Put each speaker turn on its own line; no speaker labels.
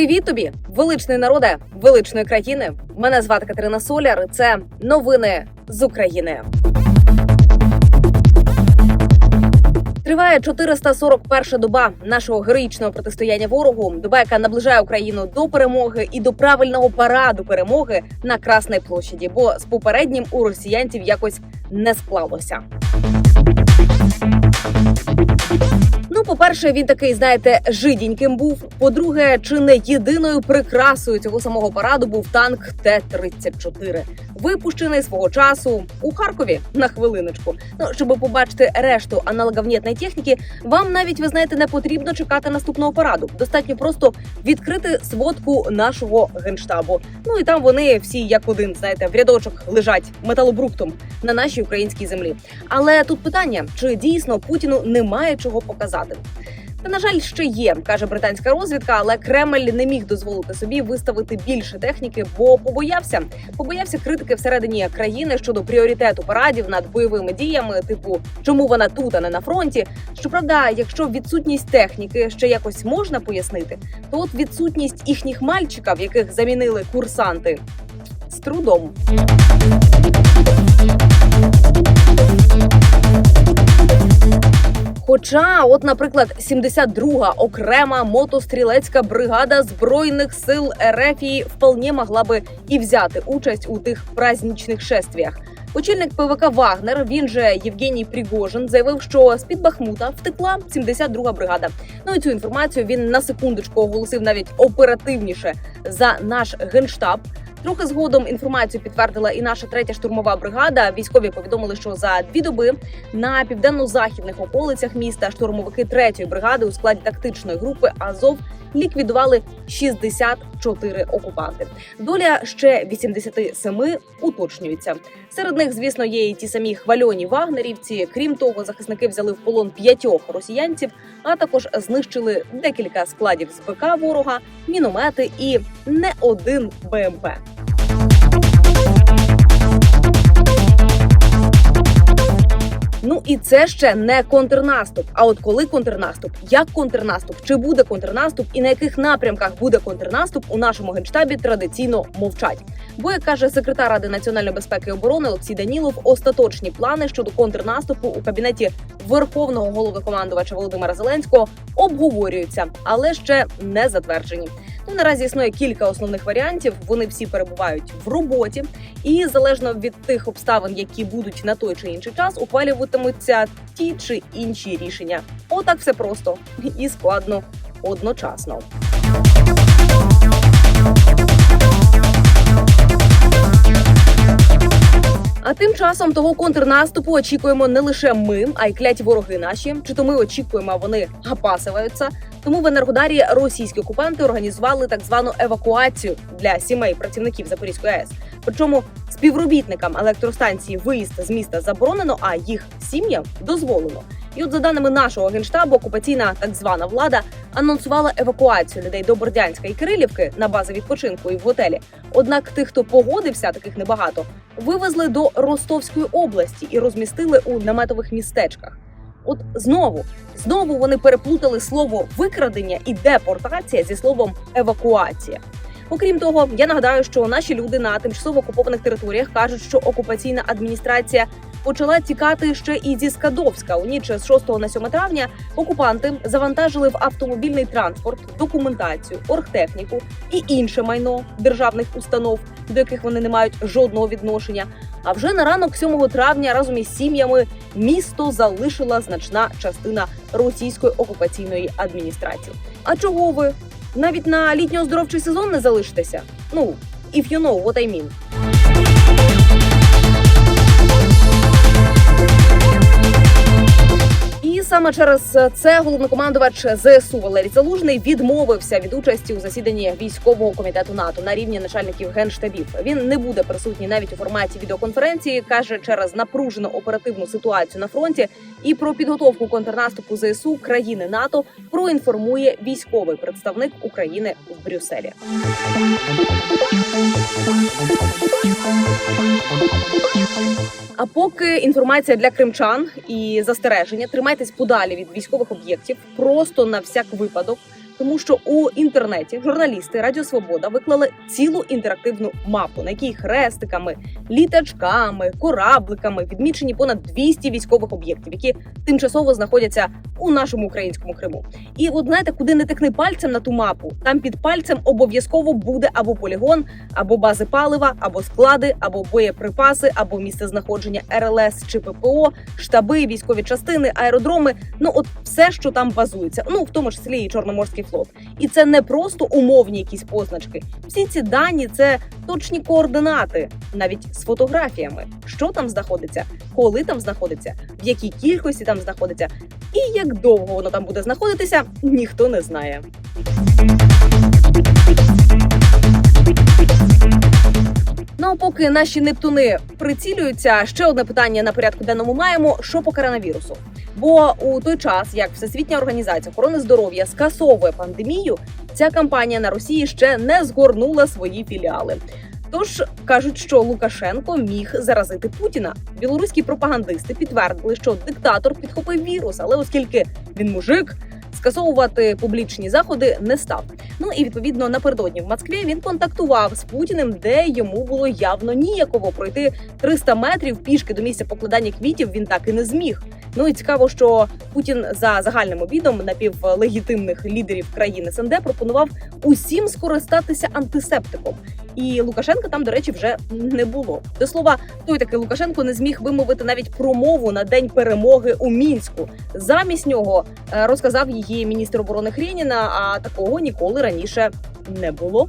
Привіт тобі, величний народе, величної країни. Мене звати Катерина Соляр. Це новини з України. Триває 441 доба нашого героїчного протистояння ворогу. Доба, яка наближає Україну до перемоги і до правильного параду перемоги на Красній площаді. Бо з попереднім у росіянців якось не склалося. По-перше, він такий, знаєте, жидіньким був. По-друге, чи не єдиною прикрасою цього самого параду був танк Т-34, випущений свого часу у Харкові на хвилиночку. Ну, щоб побачити решту аналоговнітної техніки, вам навіть ви знаєте не потрібно чекати наступного параду. Достатньо просто відкрити сводку нашого генштабу. Ну і там вони всі як один, знаєте, в рядочок лежать металобруктом на нашій українській землі. Але тут питання: чи дійсно Путіну немає чого показати? Та на жаль, ще є, каже британська розвідка, але Кремль не міг дозволити собі виставити більше техніки, бо побоявся. Побоявся критики всередині країни щодо пріоритету парадів над бойовими діями, типу чому вона тут, а не на фронті. Щоправда, якщо відсутність техніки ще якось можна пояснити, то от відсутність їхніх мальчиків, яких замінили курсанти, з трудом. Хоча, от, наприклад, 72-га окрема мотострілецька бригада збройних сил Ерефії вполне могла би і взяти участь у тих праздничних шествіях. Очільник ПВК Вагнер, він же Євгеній Пригожин, заявив, що з під Бахмута втекла 72-га бригада. Ну і цю інформацію він на секундочку оголосив навіть оперативніше за наш генштаб. Трохи згодом інформацію підтвердила і наша третя штурмова бригада. Військові повідомили, що за дві доби на південно-західних околицях міста штурмовики третьої бригади у складі тактичної групи Азов ліквідували 64 окупанти. Доля ще 87 уточнюється. Серед них, звісно, є і ті самі хвальоні вагнерівці. Крім того, захисники взяли в полон п'ятьох росіянців, а також знищили декілька складів з БК ворога, міномети і не один БМП. І це ще не контрнаступ. А от коли контрнаступ, як контрнаступ, чи буде контрнаступ, і на яких напрямках буде контрнаступ, у нашому генштабі традиційно мовчать. Бо як каже секретар Ради національної безпеки і оборони Олексій Данілов, остаточні плани щодо контрнаступу у кабінеті верховного головнокомандувача Володимира Зеленського обговорюються, але ще не затверджені. Ну, наразі існує кілька основних варіантів. Вони всі перебувають в роботі, і залежно від тих обставин, які будуть на той чи інший час, ухвалюватимуться ті чи інші рішення. Отак все просто і складно одночасно. А тим часом того контрнаступу очікуємо не лише ми, а й кляті вороги наші. Чи то ми очікуємо, а вони гапасиваються. Тому в Енергодарі російські окупанти організували так звану евакуацію для сімей працівників Запорізької АЕС. Причому співробітникам електростанції виїзд з міста заборонено, а їх сім'ям дозволено. І от за даними нашого генштабу, окупаційна так звана влада анонсувала евакуацію людей до Бордянська і Кирилівки на бази відпочинку і в готелі. Однак тих, хто погодився, таких небагато, вивезли до Ростовської області і розмістили у наметових містечках. От знову знову вони переплутали слово викрадення і депортація зі словом евакуація. Окрім того, я нагадаю, що наші люди на тимчасово окупованих територіях кажуть, що окупаційна адміністрація почала тікати ще і зі Скадовська. У ніч з 6 на 7 травня окупанти завантажили в автомобільний транспорт, документацію, оргтехніку і інше майно державних установ, до яких вони не мають жодного відношення. А вже на ранок 7 травня разом із сім'ями місто залишила значна частина російської окупаційної адміністрації. А чого ви навіть на літньо-оздоровчий сезон не залишитеся? Ну, if you know what I mean. Саме через це головнокомандувач ЗСУ Валерій Залужний відмовився від участі у засіданні військового комітету НАТО на рівні начальників генштабів. Він не буде присутній навіть у форматі відеоконференції. каже через напружену оперативну ситуацію на фронті і про підготовку контрнаступу ЗСУ країни НАТО проінформує військовий представник України в Брюсселі. А поки інформація для кримчан і застереження, тримайтесь подалі від військових об'єктів, просто на всяк випадок. Тому що у інтернеті журналісти Радіо Свобода виклали цілу інтерактивну мапу, на якій хрестиками, літачками, корабликами відмічені понад 200 військових об'єктів, які тимчасово знаходяться у нашому українському Криму. І от знаєте, куди не тикни пальцем на ту мапу, там під пальцем обов'язково буде або полігон, або бази палива, або склади, або боєприпаси, або місце знаходження РЛС чи ППО, штаби, військові частини, аеродроми. Ну от все, що там базується, ну в тому числі і Чорноморський флот. І це не просто умовні якісь позначки. Всі ці дані це точні координати, навіть з фотографіями, що там знаходиться, коли там знаходиться, в якій кількості там знаходиться, і як довго воно там буде знаходитися, ніхто не знає. Ну поки наші нептуни прицілюються, ще одне питання на порядку денному маємо: що по коронавірусу? Бо у той час, як Всесвітня організація охорони здоров'я скасовує пандемію, ця кампанія на Росії ще не згорнула свої філіали. Тож кажуть, що Лукашенко міг заразити Путіна. Білоруські пропагандисти підтвердили, що диктатор підхопив вірус, але оскільки він мужик. Скасовувати публічні заходи не став. Ну і відповідно напередодні в Москві він контактував з Путіним, де йому було явно ніяково пройти 300 метрів пішки до місця покладання квітів. Він так і не зміг. Ну і цікаво, що Путін за загальним обідом напівлегітимних лідерів країн СНД пропонував усім скористатися антисептиком. І Лукашенка там, до речі, вже не було. До слова, той такий Лукашенко не зміг вимовити навіть промову на день перемоги у мінську. Замість нього е, розказав її міністр оборони Хрєніна, а такого ніколи раніше не було.